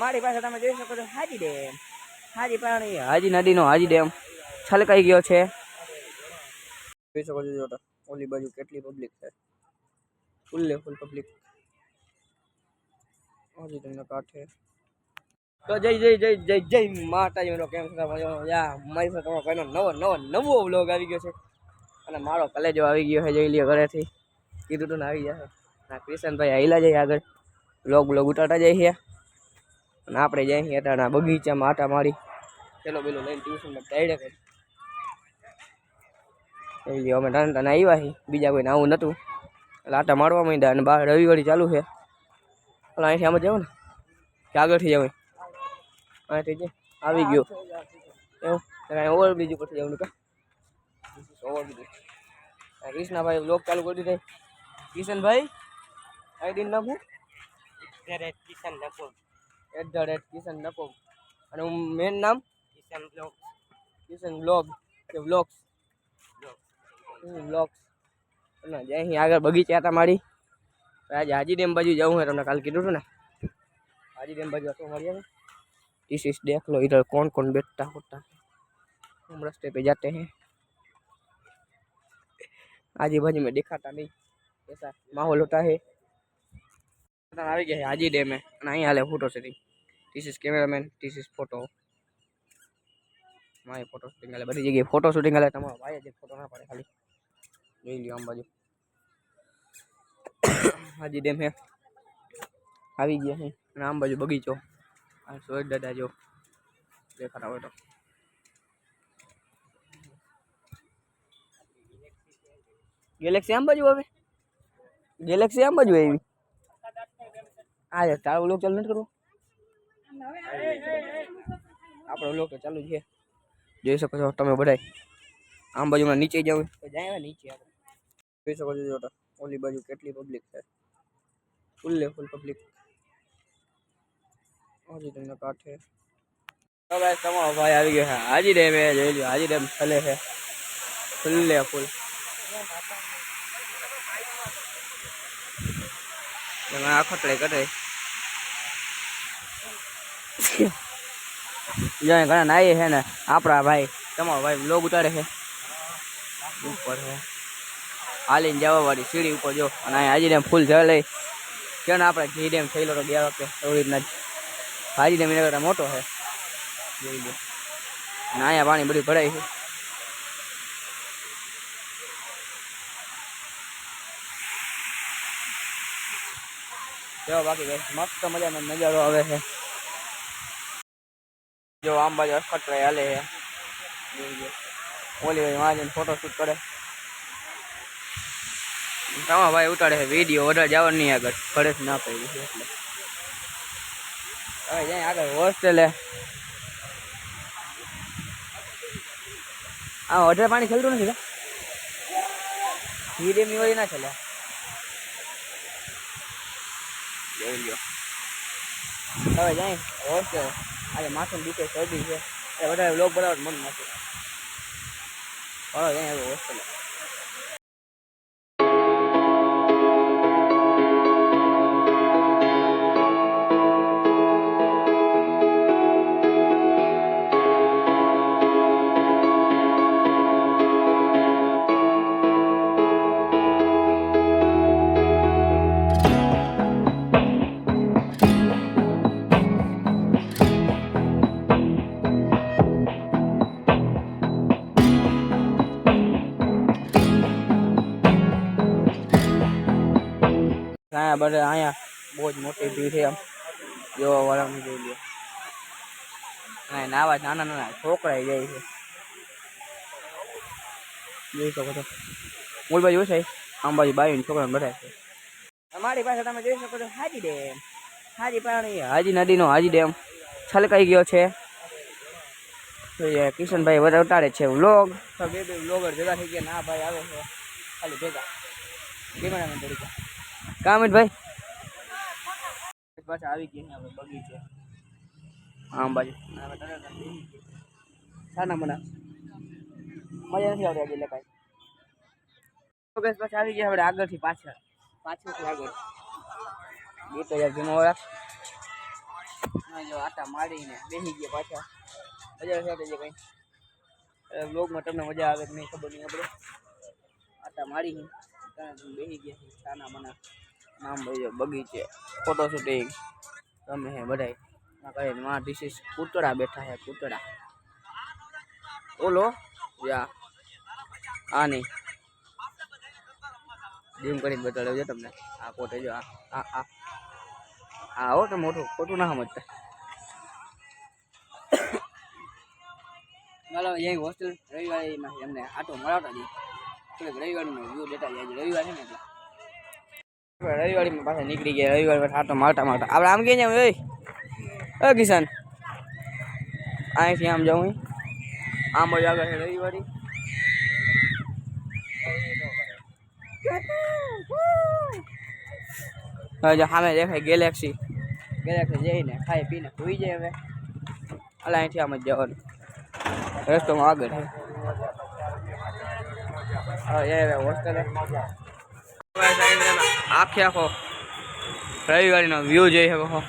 અમારી પાસે તમે જોઈ શકો છો હાજી ડેમ. હાજી પાણી હાજી નદીનો હાજી ડેમ છલકાઈ ગયો છે. જોઈ શકો છો ઓલી બાજુ કેટલી પબ્લિક છે. ફૂલ્લે ફૂલ પબ્લિક હાજી તમને કાંઠે. તો જય જય જય જય જય માતાજી, મિત્રો, કેમ છો? યા, મારી સાથે તમારો કોઈનો નવો નવો નવો વ્લોગ આવી ગયો છે. અને મારો કલેજો આવી ગયો છે, જઈ લ્યો ઘરેથી. કીધું તું ને આવી જશે ના ક્રિશનભાઈ આવેલા જાય આગળ. વ્લોગ બ્લોગ ઉતારતા જાય છે. અને આપણે જઈ આ બગીચામાં આટા મારી. પેલો પેલો લઈને ટ્યુશનમાં ડાયરેક્ટ કરી. અમે ટન ટન આવ્યા છીએ. બીજા કોઈ આવું નહોતું એટલે આટા મારવા માંડ્યા અને બહાર રવિવારી ચાલુ છે. એટલે અહીંથી આમ જાવ ને? કે આગળથી જવાય અહીંથી જ આવી ગયો. એવું? કાંઈ ઓવર બ્રિજ પછી જવાનું કા ઓવર બ્રિજ કૃષ્ણાભાઈ બ્લોગ ચાલુ કરી દીધા કિશનભાઈ આઈડી નાખું Kishan Nakul at the rate Kishan નકો અને મેન નામ કિશન બ્લોગ કિશન બ્લોગ કે બ્લોગ્સ બ્લોગ્સ ના જય અહીં આગળ બગીચા હતા મારી આજે હાજી ડેમ બાજુ જવું है તમને કાલ કીધું હતું ને हाजी डैम बाजू तो हमारे यहाँ इस इस देख लो इधर कौन कौन बैठता होता है हम रास्ते पे जाते हैं आजू बाजू में दिखाता नहीं ऐसा माहौल होता है આવી ગયા છે હાજી ડેમે અને અહીં હાલે photo shooting this is cameraman this is photo મારી ફોટો શૂટિંગ હાલે, બધી જગ્યાએ ફોટો શૂટિંગ હાલે. તમારો ભાઈ જ ફોટો ના પડે ખાલી. જોઈ લ્યો આમ બાજુ. હાજી ડેમ હે આવી ગયા છે. અને આમ બાજુ બગીચો. આ સોય દાદા જો દેખાતા હોય તો. ગેલેક્સી આમ બાજુ હવે ગેલેક્સી આમ બાજુ આવી? આ યાર તારો લોક ચાલુ નથી કરવો? આપણો લોક તો ચાલુ છે. જોઈ શકો છો તમે બધાય. આમ બાજુમાં નીચે જાવ. તો જાય નીચે આપણે. જોઈ શકો છો જો તો ઓલી બાજુ કેટલી પબ્લિક છે. ફૂલ્લે ફૂલ પબ્લિક હાજી તમને કાંઠે તો ગાઈસ તમારો ભાઈ આવી ગયો છે. હાજી ડેમ એ જોઈ લ્યો. હાજી ડેમ ફલે છે. ફૂલ્લે ફૂલ એમાં આ ખતરે કરે જાય ઘણા નાઈએ છે ને આપણા ભાઈ તમારો ભાઈ બ્લોગ ઉતારે છે. ઉપર છે. હાલીને જવા વાળી સીડી ઉપર જો અને અહીં હાજી ડેમ ફૂલ જળ લઈ. કે ને આપણે ઘી ડેમ થયેલો તો ગયા વખતે એવી રીતના જ. હાજી ડેમ એના કરતાં મોટો છે. જોઈ લો. અને અહીંયા પાણી બધું ભરાય છે. જો બાકી guys, મસ્ત મજાનો નજારો આવે છે. જો આમ બાજુ અખતરાય હાલે છે. જોઈ લો ઓલી ભાઈ વાંચીને ફોટો શૂટ કરે. તમારા ભાઈ ઉતારે છે વીડિયો વધારે જવાનું નહીં આગળ. ઘરેથી ના પડી છે એટલે. હવે જાય આગળ હોસ્ટેલે આ વધારે પાણી ખેલતું નથી મીડિયમની વળી ના ચાલે જોઈ લ્યો. હવે જાય હોસ્ટેલ આજે માથું દુખે શરદી છે. એ વધારે લોક બરાબર મન નથી. હવે હવે હોસ્ટેલે અહીંયા બધા અહીંયા બહુ જ મોટી ભીડ છે આમ જોવા વાળાની જોઈ લે. અહીંયા નાવા નાના નાના છોકરા જાય છે. જોઈ શકો છો. મૂળ બાજુ છે આમ બાજુ બાવીને છોકરાને બધા છે. અમારી પાસે તમે જોઈ શકો છો, હાજી ડેમ. હાજી પાણી. હાજી નદીનો હાજી ડેમ. છલકાઈ ગયો છે. કિશનભાઈ બધા ઉતારે છે વ્લોગ. બે બે વ્લોગર ભેગા થઈ ગયા ના ભાઈ આવે છે. ખાલી ભેગા. કેમેરામેન તરીકે કામિત ભાઈ? પાછા આવી ગયા આપણે બગીચે આમ બાજુ સાના મના. મજા નથી આવતી આજે એટલે કાંઈ તો બસ પાછા આવી ગયા આપણે આગળથી પાછળ. પાછળથી આગળ. ગીતો યાર જૂનો રાખ હા જો આટા મારીને બેસી ગયા પાછા. મજા સાથે છે કંઈ. બ્લોગમાં તમને મજા આવે કે નહીં ખબર નહીં આપણે. આટા મારી ત્યાં બેસી ગયા છે સાના મના. નામ ભાઈ બગીચે ફોટો શૂટિંગ તમે હે બધાય. કહે માં ધીસ ઇઝ પૂતળા બેઠા હે પૂતળા ઓલો યા. આ નહીં. જીમ કરીને બતાડ્યો છે તમને. આ ફોટો જો, આ આ આ. હા હો, તો મોટું, ખોટું ના સમજતા. ચાલો અહીં હોસ્ટેલ રવિવારે એમને આટો મળાવતા જઈએ થોડીક રવિવારીનો વ્યૂ લેતા જાય રવિવાર છે ને એટલે. આપણે રવિવારીમાં પાછા નીકળી ગયા. રવિવાર પાછા આટો માટા મારતા આપણે આમ ક્યાં જાવ એ કિશન. અહીંથી આમ જાઉં. આમ જ આગળ છે રવિવારી. હવે સામે દેખાય ગેલેક્સી. ગેલેક્સી જઈને ખાઈ પીને સુઈ જાય હવે. અલા, અહીંથી આમ જ જવાનું. રસ્તોમાં આગળ હવે હોસ્ટેલે. આખે આખો રવિવારીનો વ્યૂ જોઈ શકો